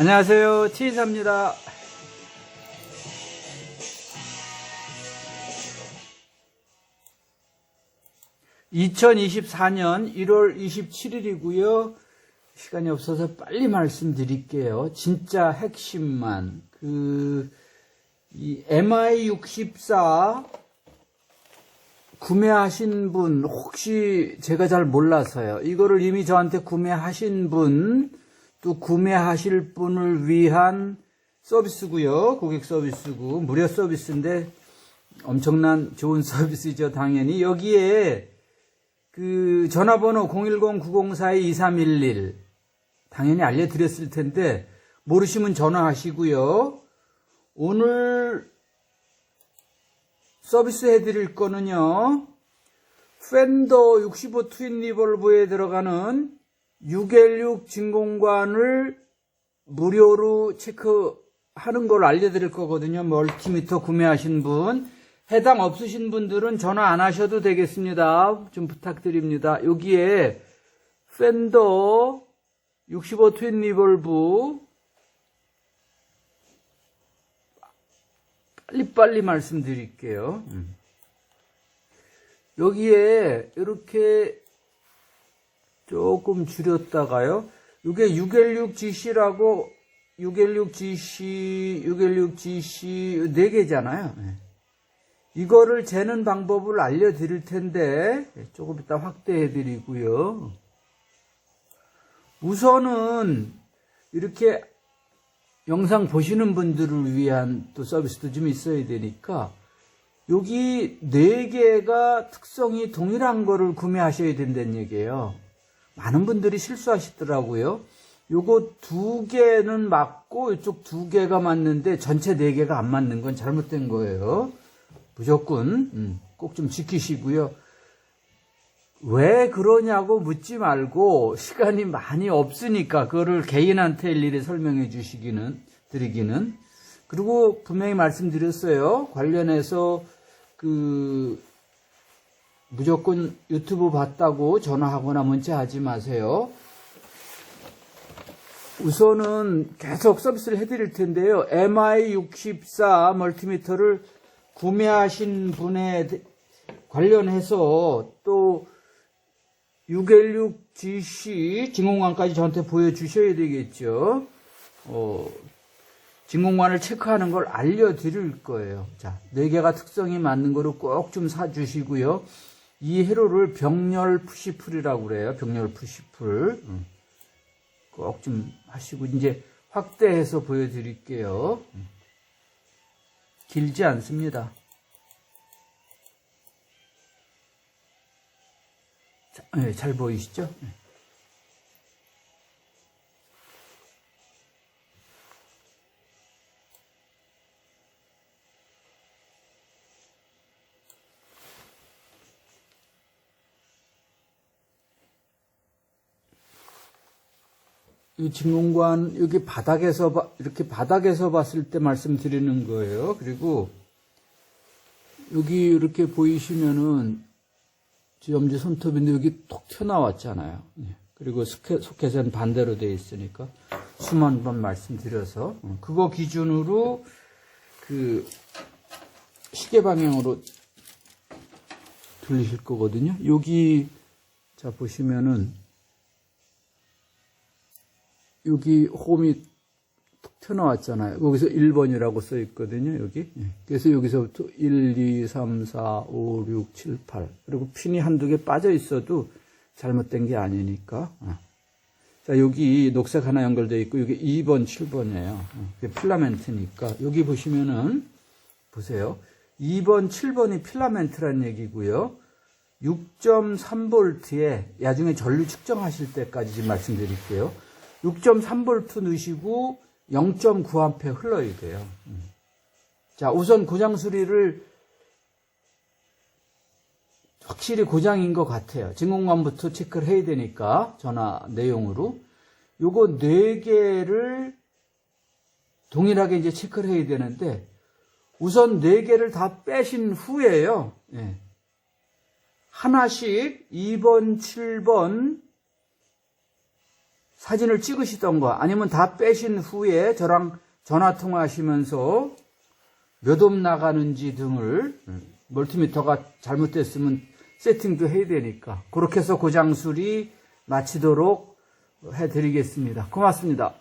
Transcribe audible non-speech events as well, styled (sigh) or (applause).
안녕하세요. 치인사입니다. (2024년 1월 27일이고요) 시간이 없어서 빨리 말씀드릴게요. 진짜 핵심만 그 이 MI64 구매하신 분 혹시 제가 잘 몰라서요. 이거를 이미 저한테 구매하신 분 또 구매하실 분을 위한 서비스고요. 고객 서비스고 무료 서비스인데 엄청난 좋은 (laughs) 서비스죠. 당연히 여기에 그 전화번호 010-904-2311 당연히 알려드렸을 텐데 모르시면 전화하시고요. 오늘 서비스 해드릴 거는요. 팬더 65 트윈 리볼브에 들어가는 616 진공관을 무료로 체크하는 걸 알려드릴 거거든요. 멀티미터 구매하신 분. 해당 없으신 분들은 전화 안 하셔도 되겠습니다. 좀 부탁드립니다. 여기에 팬더 65 트윈 리볼브 빨리빨리 말씀드릴게요. 음. 여기에 이렇게 조금 줄였다가요. 이게 616GC라고 616GC, 616GC 네 개잖아요. 네. 이거를 재는 방법을 알려드릴 텐데 조금 이따 확대해 드리고요. 우선은 이렇게 영상 보시는 분들을 위한 또 서비스도 좀 있어야 되니까 여기 네 개가 특성이 동일한 거를 구매하셔야 된다는 얘기예요. 많은 분들이 실수하시더라고요. 요거 두 개는 맞고 이쪽 두 개가 맞는데 전체 네 개가 안 맞는 건 잘못된 거예요. 무조건 음, 꼭좀 지키시고요. 왜 그러냐고 묻지 말고 시간이 많이 없으니까 그거를 개인한테 일일이 설명해 주시기는 드리기는 그리고 분명히 말씀드렸어요. 관련해서 그 무조건 유튜브 봤다고 전화하거나 문자하지 마세요. 우선은 계속 서비스를 해드릴 텐데요. MI64 멀티미터를 구매하신 분에 관련해서 또 616GC 진공관까지 저한테 보여주셔야 되겠죠. 어, 진공관을 체크하는 걸 알려드릴 거예요. 자, 네 개가 특성이 맞는 거를 꼭 좀 사주시고요. 이 회로를 병렬 푸시풀이라고 그래요. 병렬 푸시풀. 꼭좀 하시고, 이제 확대해서 보여드릴게요. 길지 않습니다. 자, 네, 잘 보이시죠? 네. 이 진공관 여기 바닥에서 봐- 이렇게 바닥에서 봤을 때 말씀드리는 거예요. 그리고 여기 이렇게 보이시면은 지엄지 손톱인데 여기 톡 튀어나왔잖아요. 예. 그리고 스케- 소켓은 반대로 되어 있으니까 수만 번 말씀드려서 어, 그거 기준으로 그 시계 방향으로 돌리실 거거든요. 여기 자 보시면은 여기 홈이 툭 튀어나왔잖아요. 여기서 1번이라고 써 있거든요, 여기. 예. 그래서 여기서부터 1, 2, 3, 4, 5, 6, 7, 8. 그리고 핀이 한두 개 빠져 있어도 잘못된 게 아니니까. 어. 자, 여기 녹색 하나 연결되어 있고, 여기 2번, 7번이에요. 그게 필라멘트니까. 여기 보시면은, 보세요. 2번, 7번이 필라멘트란 얘기고요. 6.3V에 나중에 전류 측정하실 때까지 말씀드릴게요. 6.3V 넣으시고 0.9A 흘러야 돼요. 음. 자, 우선 고장 수리를 확실히 고장인 것 같아요. 진공관부터 체크를 해야 되니까 전화 내용으로 요거 네 개를 동일하게 이제 체크를 해야 되는데 우선 네 개를 다 빼신 후에요. 예. 하나씩 2번, 7번, 사진을 찍으시던가 아니면 다 빼신 후에 저랑 전화 통화하시면서 몇 옴 나가는지 등을 멀티미터가 잘못됐으면 세팅도 해야 되니까 그렇게 해서 고장 수리 마치도록 해드리겠습니다. 고맙습니다.